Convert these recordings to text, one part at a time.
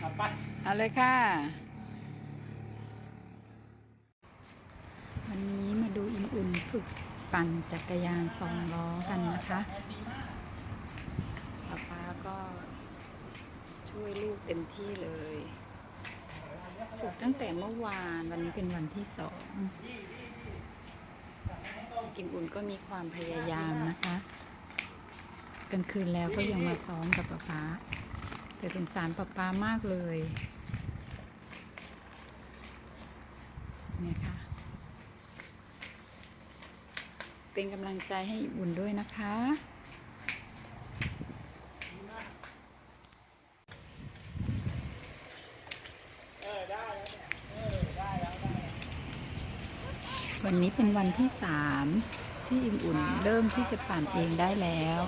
เอาไปเอาเลยค่ะ วันนี้มาดูอินอุ่นฝึกปั่นจักรยานสองล้อกันนะคะป๊าป๊าก็ช่วยลูกเต็มที่เลย ฝึกตั้งแต่เมื่อวานวันนี้เป็นวันที่สองอินอุ่นก็มีความพยายามนะคะกลางคืนแล้วก็ยังมาซ้อมกับป๊าป๊า แต่สงสารป๊าป๊ามากเลยเนี่ยค่ะ เป็นกำลังใจให้อุ่นด้วยนะคะ วันนี้เป็นวันที่สามที่อิ่มอุ่นเริ่มที่จะปั่นเองได้แล้ว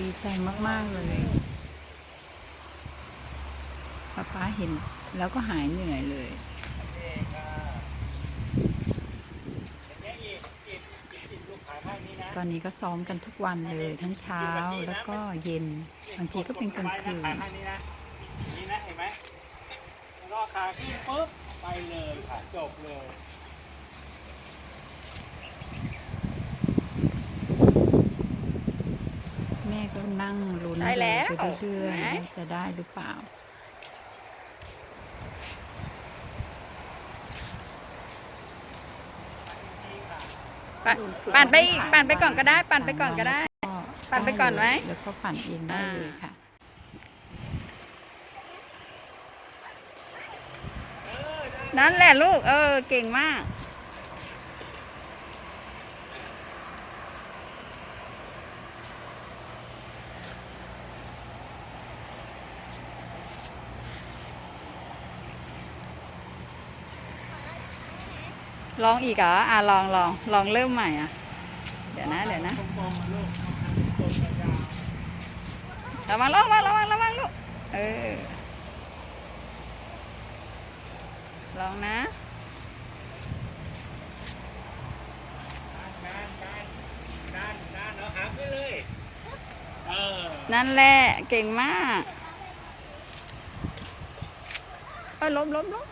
ดีใจมาก ๆ เลย ป๊าป๊าเห็นแล้วก็หายเหนื่อยเลย ตอนนี้ก็ซ้อมกันทุกวันเลยทั้งเช้าแล้วก็เย็นบางทีก็เป็นกลางคืนขาข้างนี้นะอย่างนี้นะเห็นไหมแล้วก็ขาขึ้นปุ๊บไปเลยค่ะจบเลยแม่ก็นั่งลุ้นได้แล้วไปเรื่อยไหนๆว่าจะได้หรือเปล่า ปั่นปั่นไปอีกปั่นไปก่อนก็ได้ ปั่นไปก่อนก็ได้ ปั่นไปก่อนไหมแล้วก็ปั่นเองได้เลยค่ะ นั่นแหละลูก เออ เก่งมาก ลองอีกเหรออะลองลองลองเริ่มใหม่อะ เดี๋ยวนะ เดี๋ยวนะระวังระวังระวังระวังลูก เออ ลองนะนั่นแหละ เก่งมากเอ้ยล้มล้มล้ม